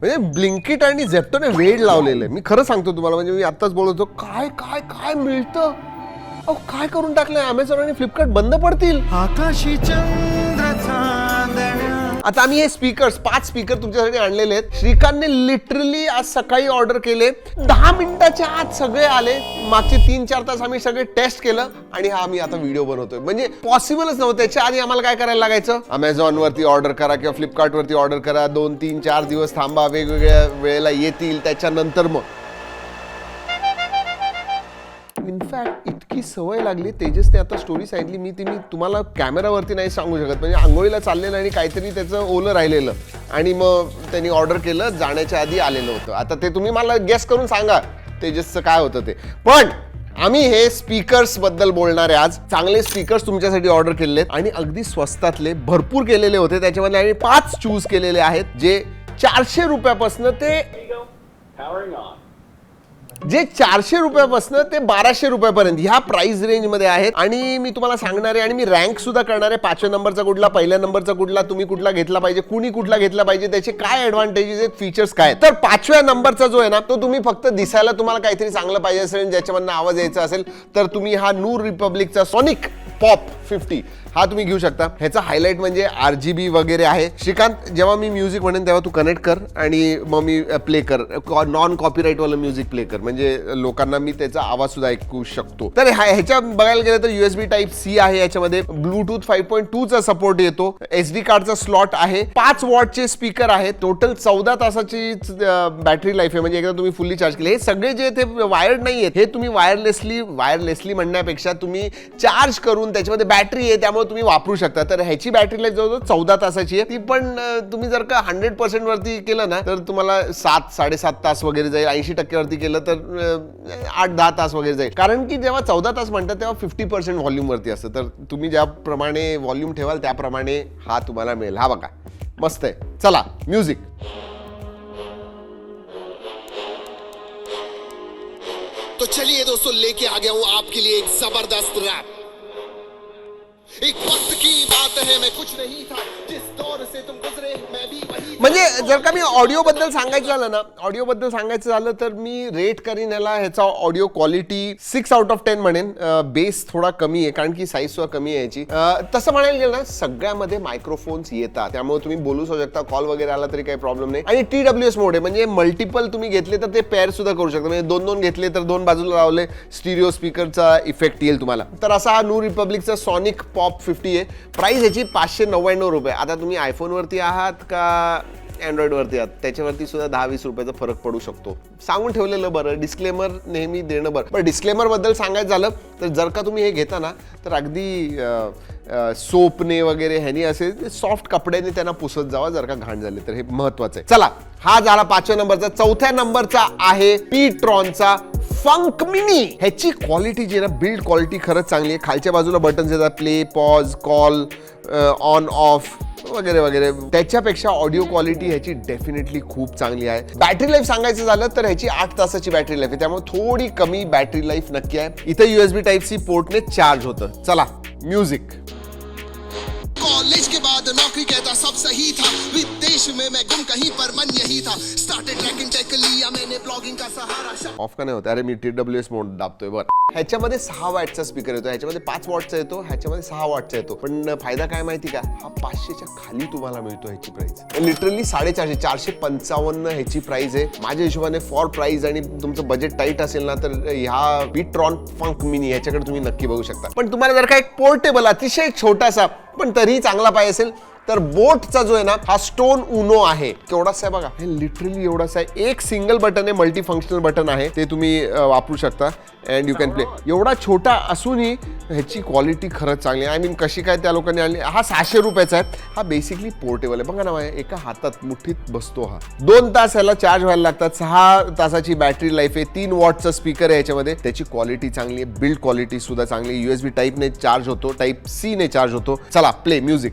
म्हणजे ब्लिंकिट आणि झेप्टोने वेळ लावलेलं आहे. मी खरं सांगतो तुम्हाला म्हणजे मी आत्ताच बोलत होतो काय काय काय मिळतं? अहो काय करून टाकलंय? अमेझॉन आणि फ्लिपकार्ट बंद पडतील. आकाशी चंद्र आता आम्ही हे स्पीकर्स पाच स्पीकर तुमच्यासाठी आणलेले आहेत. श्रीकांतने लिटरली आज सकाळी ऑर्डर केले. दहा मिनिटाच्या आत सगळे आले. मागचे तीन चार तास आम्ही सगळे टेस्ट केलं आणि हा आम्ही आता व्हिडिओ बनवतोय. म्हणजे पॉसिबलच नव्हतं. त्याच्या आधी आम्हाला काय करायला लागायचं? अमेझॉन वरती ऑर्डर करा किंवा फ्लिपकार्ट वरती ऑर्डर करा. दोन तीन चार दिवस थांबा. वेगवेगळ्या वेळेला येतील. त्याच्यानंतर मग. इनफॅक्ट इतकी सवय लागली तेजसने आता स्टोरी सांगितली. मी ती मी तुम्हाला कॅमेरावरती नाही सांगू शकत. म्हणजे आंघोळीला चाललेलं आणि काहीतरी त्याचं ओलं राहिलेलं. आणि मग त्यांनी ऑर्डर केलं जाण्याच्या आधी आलेलं होतं. आता ते तुम्ही मला गेस करून सांगा तेजसचं काय होतं ते. पण आम्ही हे स्पीकर्सबद्दल बोलणार आहे आज. चांगले स्पीकर्स तुमच्यासाठी ऑर्डर केलेले आहेत आणि अगदी स्वस्तातले भरपूर केलेले होते त्याच्यामध्ये आम्ही पाच चूज केलेले आहेत जे चारशे रुपयापासून ते जे चारशे रुपयापासून ते बाराशे रुपयापर्यंत ह्या प्राइस रेंजमध्ये आहेत. आणि मी तुम्हाला सांगणार आहे आणि मी रँक सुद्धा करणार आहे. पाचव्या नंबरचा कुठला पहिल्या नंबरचा कुठला तुम्ही कुठला घेतला पाहिजे कुणी कुठला घेतला पाहिजे त्याचे काय ॲडव्हान्टेजेस आहेत फीचर्स काय तर पाचव्या नंबरचा जो आहे ना तो तुम्ही फक्त दिसायला तुम्हाला काहीतरी चांगलं पाहिजे असेल ज्याच्यामधनं आवाज यायचा असेल तर तुम्ही हा नूर रिपब्लिकचा सॉनिक पॉप फिफ्टी हा तुम्ही घेऊ शकता. ह्याचा हायलाईट म्हणजे आर जी बी वगैरे आहे. श्रीकांत जेव्हा मी म्युझिक म्हणेन तेव्हा तू कनेक्ट कर आणि मग मी प्ले कर. नॉन कॉपीराईटवालं म्युझिक प्ले कर. म्हणजे लोकांना मी त्याचा आवाज सुद्धा ऐकू शकतो. तर ह्याच्या बघायला गेलं तर युएसबी टाईप सी आहे याच्यामध्ये. ब्लूटूथ फाईव्ह पॉईंट टू चा सपोर्ट येतो. एस डी कार्डचा स्लॉट आहे. पाच वॉटचे स्पीकर आहे. टोटल चौदा तासाची बॅटरी लाईफ आहे. म्हणजे एकदा तुम्ही फुल्ली चार्ज केले. हे सगळे जे ते वायर्ड नाही आहेत हे तुम्ही वायरलेसली वायरलेसली म्हणण्यापेक्षा तुम्ही चार्ज करून त्याच्यामध्ये बॅटरी आहे त्यामुळे तुम्ही वापरू शकता. तर ह्याची बॅटरी लाईफ जवळजवळ चौदा तासाची आहे. ती पण तुम्ही जर का हंड्रेड पर्सेंट वरती केलं ना तर तुम्हाला सात साडेसात तास वगैरे जाईल. ऐंशी टक्क्यावरती केलं तर आठ दहा तास वगैरे जाईल. कारण की जेव्हा चौदा तास म्हणतात तेव्हा फिफ्टी पर्सेंट व्हॉल्यूम वरती असतं. तर तुम्ही ज्याप्रमाणे व्हॉल्यूम ठेवाल त्याप्रमाणे हा तुम्हाला मिळेल. हा बघा. मस्त आहे. चला म्युझिक तो चलिए दोस्तों लेके आ गया हूं आपके लिए एक जबरदस्त रैप एक वक्त की बात है मैं कुछ नहीं था। जिस दौर से तुम गुजरे मैं भी वही म्हणजे जर का मी ऑडिओ बद्दल सांगायचं झालं ना ऑडिओ बद्दल सांगायचं झालं तर मी रेट करीन याला ह्याचा audio quality six out of ten म्हणेन. बेस थोडा कमी आहे कारण की साईज सुद्धा कमी आहे याची. तसं म्हणायला गेलं ना सगळ्यामध्ये मायक्रोफोन्स येतात. त्यामुळे तुम्ही बोलू शकता कॉल वगैरे आला तरी काही प्रॉब्लेम नाही. आणि टी डब्ल्यू एस मोड आहे म्हणजे मल्टिपल तुम्ही घेतले तर ते पेअर सुद्धा करू शकता. म्हणजे दोन दोन घेतले तर दोन बाजूला लावले स्टिरिओ स्पीकरचा इफेक्ट येईल तुम्हाला. तर असा हा नू रिपब्लिकचा सॉनिक पॉप फिफ्टी आहे. प्राईस याची पाचशे नव्याण्णव रुपये. आता तुम्ही आयफोनवरती आहात का अँड्रॉइडवरती आहात? त्याच्यावरती सुद्धा दहा वीस रुपयाचा फरक पडू शकतो. सांगून ठेवलेलं बरं. डिस्क्लेमर नेहमी देणं बरं. पण डिस्क्लेमरबद्दल सांगायचं झालं तर जर का तुम्ही हे घेता ना तर अगदी सोपने वगैरे ह्यानी असे सॉफ्ट कपड्याने त्यांना पुसत जावा जर का घाण झाले तर. हे महत्वाचं आहे. चला हा झाला पाचव्या नंबरचा. चौथ्या नंबरचा आहे पी ट्रॉनचा फंक मिनी ह्याची क्वालिटी जी आहे ना बिल्ड क्वालिटी खरंच चांगली आहे. खालच्या बाजूला बटन्स येतात play pause call on off वगैरे वगैरे. त्याच्यापेक्षा ऑडिओ क्वालिटी ह्याची डेफिनेटली खूप चांगली आहे. बॅटरी लाईफ सांगायचं झालं तर ह्याची आठ तासाची बॅटरी लाईफ आहे. त्यामुळे थोडी कमी बॅटरी लाईफ नक्की आहे. इथं युएसबी टाईप सी पोर्टने चार्ज होतं. चला म्युझिक बाद नौकरी कहता सब सही था विदेश में मैं गुम कहीं पर मन यही था स्टार्टेड ट्रैकिंग टेक लिया मैंने ब्लॉगिंग का सहारा ऑफ का नाही होत. अरे मी टी डब्ल्यू एस मोड दाबतोय बरं. ह्याच्यामध्ये सहा वॅटचा स्पीकर येतो. ह्याच्यामध्ये पाच वॉटचा येतो. ह्याच्यामध्ये सहा वॉटचा येतो. पण फायदा काय माहिती का? हा पाचशेच्या खाली तुम्हाला मिळतो ह्याची प्राइस लिटरली साडेचारशे चारशे पंचावन्न ह्याची प्राइस आहे. माझ्या हिशोबाने फॉर प्राइस आणि तुमचं बजेट टाईट असेल ना तर ह्या बिट्रॉन फंक मिनी ह्याच्याकडे तुम्ही नक्की बघू शकता. पण तुम्हाला जर का एक पोर्टेबल अतिशय छोटासा पण तरीही चांगला पाय असेल. तर बोटचा जो आहे ना हा स्टोन उनो आहे. केवढासा आहे बघा. हे लिटरली एवढासा आहे. एक सिंगल बटन आहे मल्टी फंक्शनल बटन आहे. ते तुम्ही वापरू शकता. अँड यू कॅन प्ले एवढा छोटा असूनही ह्याची क्वालिटी खरंच चांगली आय मीन कशी काय त्या लोकांनी आणली? हा सहाशे रुपयाचा आहे. हा बेसिकली पोर्टेबल आहे. बघा ना माझ्या एका हातात मुठीत बसतो हा. दोन तास ह्याला चार्ज व्हायला लागतात. सहा तासाची बॅटरी लाईफ आहे. तीन वॉटचा स्पीकर आहे याच्यामध्ये. त्याची क्वालिटी चांगली आहे. बिल्ड क्वालिटी सुद्धा चांगली आहे. युएसबी टाईपने चार्ज होतो. टाईप सी ने चार्ज होतो. चला प्ले म्युझिक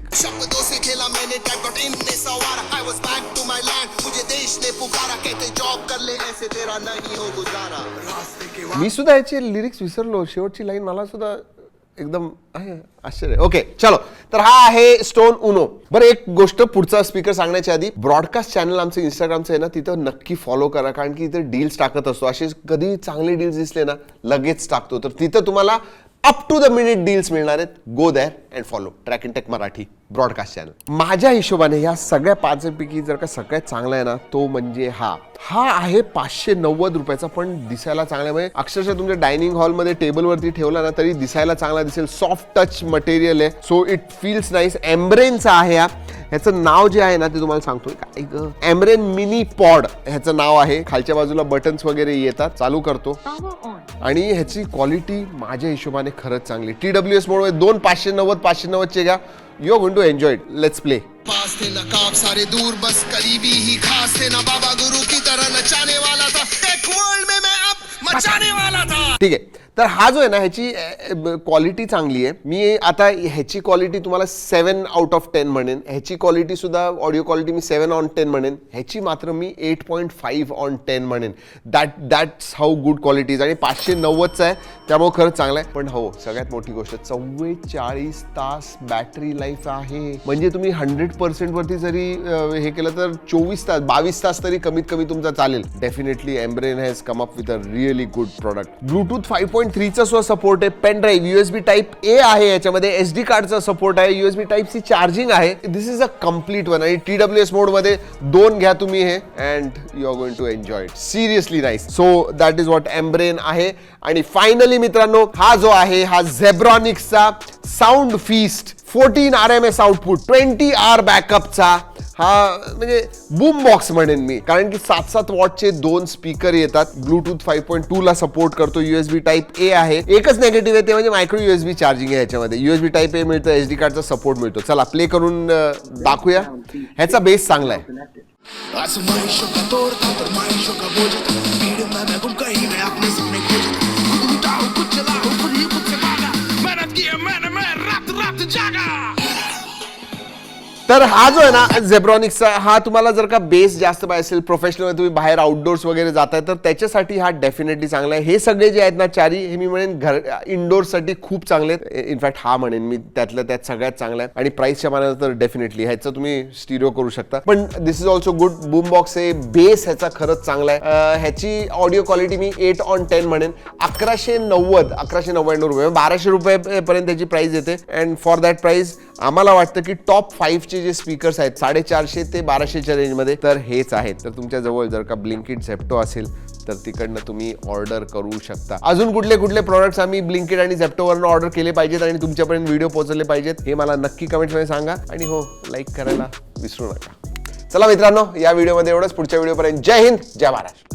हो मी सुद्धा याचे लिरिक्स विसरलो. शेवटची लाईन मला सुद्धा एकदम आहे, आश्चर्य. ओके चलो. तर हा आहे स्टोन उनो बरं एक गोष्ट पुढचा स्पीकर सांगण्याच्या आधी ब्रॉडकास्ट चॅनल आमचं इंस्टाग्रामचं आहे ना तिथं नक्की फॉलो करा कारण की इथे डील्स टाकत असतो. असे कधी चांगले डील्स दिसले ना लगेच टाकतो. तर तिथं तुम्हाला up to the minute deals मिळणार आहेत. Go there and follow track in tech Marathi. Broadcast channel माझ्या हिशोबाने ह्या सगळ्या पाचपैकी जर का सगळ्यात चांगला आहे ना तो म्हणजे हा. हा आहे पाचशे नव्वद रुपयाचा पण दिसायला चांगला म्हणजे अक्षरशः तुमच्या डायनिंग हॉलमध्ये टेबलवरती ठेवला ना तरी दिसायला चांगला दिसेल. सॉफ्ट टच मटेरियल आहे. सो इट फील्स नाईस एम्ब्रेनचा आहे हा. ह्याचं नाव जे आहे ना ते तुम्हाला सांगतो काय ग एम्ब्रेन मिनी पॉड ह्याचं नाव आहे. खालच्या बाजूला बटन्स वगैरे येतात. चालू करतो. आणि ह्याची क्वालिटी माझ्या हिशोबाने खरंच चांगली टी डब्ल्यू एस मोड दोन पाचशे नव्वद पाचशे नव्वदचे घ्या. You going to enjoy let's play pass थे नकाब सारे दूर बस करीबी ही खास थे ना बाबा गुरु की तरह नचाने वाला था। एक वर्ल्ड में मैं अब मचाने वाला था। ठीक आहे तर हा जो आहे ना ह्याची क्वालिटी चांगली आहे. मी आता ह्याची क्वालिटी तुम्हाला सेवन आउट ऑफ टेन म्हणेन. ह्याची क्वालिटी सुद्धा ऑडिओ क्वालिटी मी सेवन ऑन टेन म्हणेन. ह्याची मात्र मी eight point five on ten म्हणेन. That that's how good qualities आणि पाचशे नव्वदचा आहे. त्यामुळे खरंच चांगलं आहे. पण हो सगळ्यात मोठी गोष्ट चव्वेचाळीस तास बॅटरी लाईफ आहे. म्हणजे तुम्ही हंड्रेड पर्सेंटवरती जरी हे केलं तर चोवीस तास बावीस तास तरी कमीत कमी तुमचा चालेल. Definitely Ambrane has come up with a really good product Bluetooth five point थ्रीचा सुद्धा सपोर्ट आहे. Pen drive USB type A आहे याच्यामध्ये. एस डी कार्डचा सपोर्ट आहे. युएसबी टाईप सी चार्जिंग आहे. This is a complete one आणि T W S मोडमध्ये दोन घ्या तुम्ही हे and you are going to enjoy it seriously nice so that is what Ambrane आहे. आणि फायनली मित्रांनो हा जो आहे हा झेब्रॉनिक्सचा sound feast fourteen R M S output twenty hour बॅकअपचा हा म्हणजे बूम बॉक्स म्हणेन मी. कारण की सात सात वॉटचे दोन स्पीकर येतात. ब्लूटूथ फाईव्ह पॉईंट टू ला सपोर्ट करतो. युएसबी टाईप ए आहे. एकच नेगेटिव्ह आहे ते म्हणजे मायक्रो युएसबी चार्जिंग आहे याच्यामध्ये. युएसबी टाईप ए मिळतं एच डी कार्डचा सपोर्ट मिळतो. चला प्ले करून दाखवूया. ह्याचा बेस चांगला आहे. तर हा जो आहे ना झेब्रॉनिक्सचा हा तुम्हाला जर का बेस जास्त पाहिजे असेल प्रोफेशनल तुम्ही बाहेर आउटडोर्स वगैरे जाताय तर त्याच्यासाठी हा डेफिनेटली चांगला आहे. हे सगळे जे आहेत ना चारी हे मी म्हणेन घर इंडोरसाठी खूप चांगले आहेत. इनफॅक्ट हा म्हणेन मी त्यातल्या त्यात सगळ्यात चांगला आहे. आणि प्राईसच्या मानानं तर डेफिनेटली ह्याचं तुम्ही स्टिरिओ करू शकता. पण this is also good boom box आहे बेस ह्याचा खरंच चांगला आहे. ह्याची ऑडिओ क्वालिटी मी एट ऑन टेन म्हणेन. अकराशे नव्वद अकराशे नव्याण्णव रुपये बाराशे रुपयेपर्यंत त्याची प्राईस येते. अँड फॉर दॅट प्राईस आम्हाला वाटतं की टॉप फाईव्ह चे जे स्पीकर्स आहेत साडेचारशे ते बाराशेच्या रेंजमध्ये तर हेच आहेत. तर तुमच्या जवळ जर का ब्लिंकिट झेप्टो असेल तर तिकडनं तुम्ही ऑर्डर करू शकता. अजून कुठले कुठले प्रॉडक्ट्स आम्ही ब्लिंकिट आणि झेप्टोवरनं ऑर्डर केले पाहिजेत आणि तुमच्यापर्यंत व्हिडिओ पोहोचले पाहिजेत हे मला नक्की कमेंट्समध्ये सांगा. आणि हो लाईक करायला विसरू नका. चला मित्रांनो या व्हिडिओमध्ये एवढंच. पुढच्या व्हिडिओपर्यंत जय हिंद जय महाराष्ट्र.